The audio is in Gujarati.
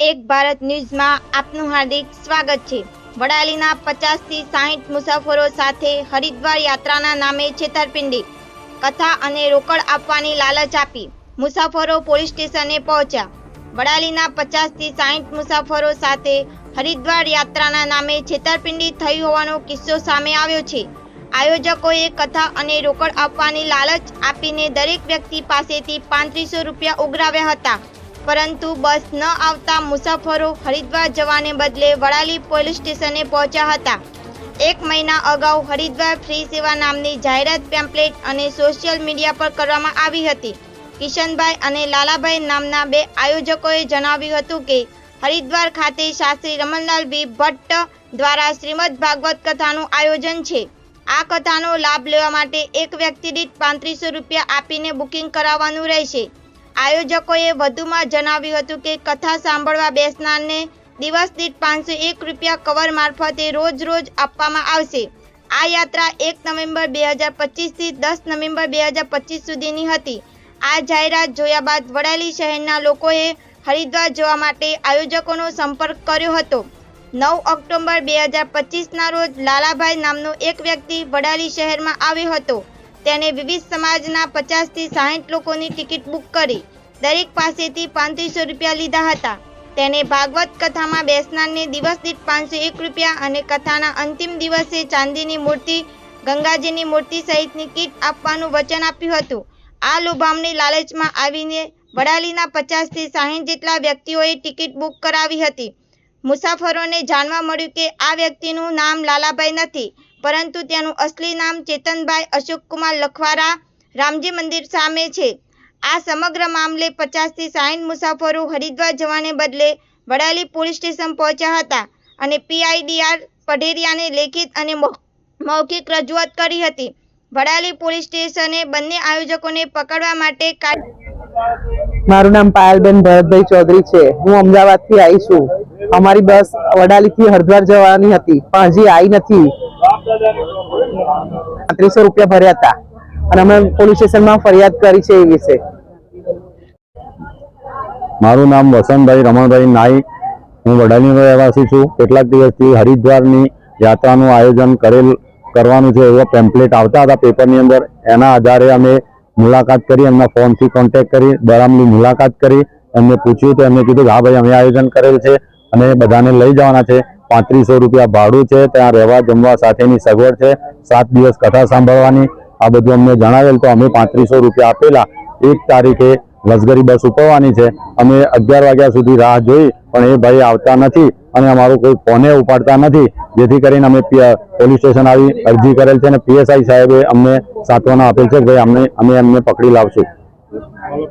એક ભારત ન્યૂઝમાં આપનું હાર્દિક સ્વાગત છે. વડાલીના પચાસથી સાહીઠ મુસાફરો સાથે હરિદ્વાર યાત્રાના નામે છેતરપિંડી. કથા અને રોકડ આપવાની લાલચ આપી મુસાફરો પોલીસ સ્ટેશને પહોંચ્યા. વડાલીના પચાસથી સાહીઠ મુસાફરો સાથે હરિદ્વાર યાત્રાના નામે છેતરપિંડી થઈ હોવાનો કિસ્સો સામે આવ્યો છે. આયોજકોએ કથા અને રોકડ આપવાની લાલચ આપીને દરેક વ્યક્તિ પાસેથી પાંત્રીસો રૂપિયા ઉઘરાવ્યા હતા. પરંતુ બસ ન આવતા મુસાફરો હરિદ્વાર જવાને બદલે વડાલી પોલીસ સ્ટેશને પહોંચ્યા હતા. એક મહિના અગાઉ હરિદ્વાર ફ્રી સેવા નામની જાહેરાત પેમ્પલેટ અને સોશિયલ મીડિયા પર કરવામાં આવી હતી. કિશનભાઈ અને લાલાભાઈ નામના બે આયોજકોએ જણાવ્યું હતું કે, હરિદ્વાર ખાતે શાસ્ત્રી રમણલાલ ભી ભટ્ટ દ્વારા શ્રીમદ ભાગવત કથાનું આયોજન છે. આ કથાનો લાભ લેવા માટે એક વ્યક્તિ દીઠ પાંત્રીસો રૂપિયા આપીને બુકિંગ કરાવવાનું રહેશે. આયોજકોએ વધુમાં જણાવ્યું હતું કે કથા સાંભળવા બેસનારને દિવસ દીઠ પાંચસો એક રૂપિયા કવર મારફતે રોજ રોજ આપવામાં આવશે. આ યાત્રા એક નવેમ્બર બે હજાર પચીસથી દસ નવેમ્બર બે હજાર પચીસ સુધીની હતી. આ જાહેરાત જોયા બાદ વડાલી શહેરના લોકોએ હરિદ્વાર જવા માટે આયોજકોનો સંપર્ક કર્યો હતો. નવ ઓક્ટોબર બે હજાર પચીસના રોજ લાલાભાઈ નામનો એક વ્યક્તિ વડાલી શહેરમાં આવ્યો હતો. તેને વિવિધ સમાજના પચાસથી સાહીઠ લોકોની ટિકિટ બુક કરી. દરેક પાસેથી પાંત્રીસો રૂપિયા લીધા હતા. તેણે ભાગવત કથામાં બેસનારને દિવસ દીઠ પાંચસો એક રૂપિયા અને કથાના અંતિમ દિવસે ચાંદીની મૂર્તિ, ગંગાજીની મૂર્તિ સહિતની કીટ આપવાનું વચન આપ્યું હતું. આ લોભામણી લાલચમાં આવીને વડાલીના પચાસથી સાહીઠ જેટલા વ્યક્તિઓએ ટિકિટ બુક કરાવી હતી. મુસાફરોને જાણવા મળ્યું કે આ વ્યક્તિનું નામ લાલાભાઈ નથી. પરંતુ તેનું અસલી નામ ચેતનભાઈ અશોકકુમાર લખવારા રામજી મંદિર સામે છે. આ સમગ્ર મામલે પચાસથી સાહીઠ મુસાફરો હરિદ્વાર જવાને બદલે વડાલી પોલીસ સ્ટેશન પહોંચ્યા હતા અને પીઆઈડીઆર પઢેરિયાને લેખિત અને મૌખિક રજૂઆત કરી હતી. વડાલી પોલીસ સ્ટેશને બંને આયોજકોને પકડવા માટે મારું નામ પાયલબેન ભરતભાઈ ચૌધરી છે. હું અમદાવાદથી આવી છું. અમારી બસ વડાલીથી હરિદ્વાર જવાની હતી, પણ હજી આવી નથી. પાંત્રીસો રૂપિયા ભર્યા હતા. અને અમે પોલીસ સ્ટેશનમાં ફરિયાદ કરી છે એ વિશે. મારું નામ વસંતભાઈ, રમણભાઈ નાઈ. હું વડાલીનો રહેવાસી છું. કેટલાક દિવસથી હરિદ્વારની યાત્રાનું આયોજન કરેલ, કરવાનું છે એવા પેમ્પલેટ આવતા હતા પેપરની અંદર. એના આધારે અમે મુલાકાત કરી, એમના ફોનથી કોન્ટેક્ટ કરી દરામની મુલાકાત કરી. એમને પૂછ્યું તો એમને કીધું હા ભાઈ, અમે આયોજન કરેલ છે અને બધાને લઈ જવાના છે. પાંત્રીસો રૂપિયા ભાડું છે, ત્યાં રહેવા જમવા સાથેની સગવડ છે, સાત દિવસ કથા સાંભળવાની, આ બધું અમને જણાવેલ, તો અમે પાંત્રીસો રૂપિયા આપેલા. એક તારીખે લશ્કરી બસ ઉપડવાની છે, અમે અગિયાર વાગ્યા સુધી રાહ જોઈ, પણ એ ભાઈ આવતા નથી અને અમારું કોઈ ફોને ઉપાડતા નથી. જેથી કરીને અમે પોલીસ સ્ટેશન આવી અરજી કરેલ છે અને પીએસઆઈ સાહેબે અમને સાંત્વના આપેલ છે કે ભાઈ અમને, અમે એમને પકડી લાવશું.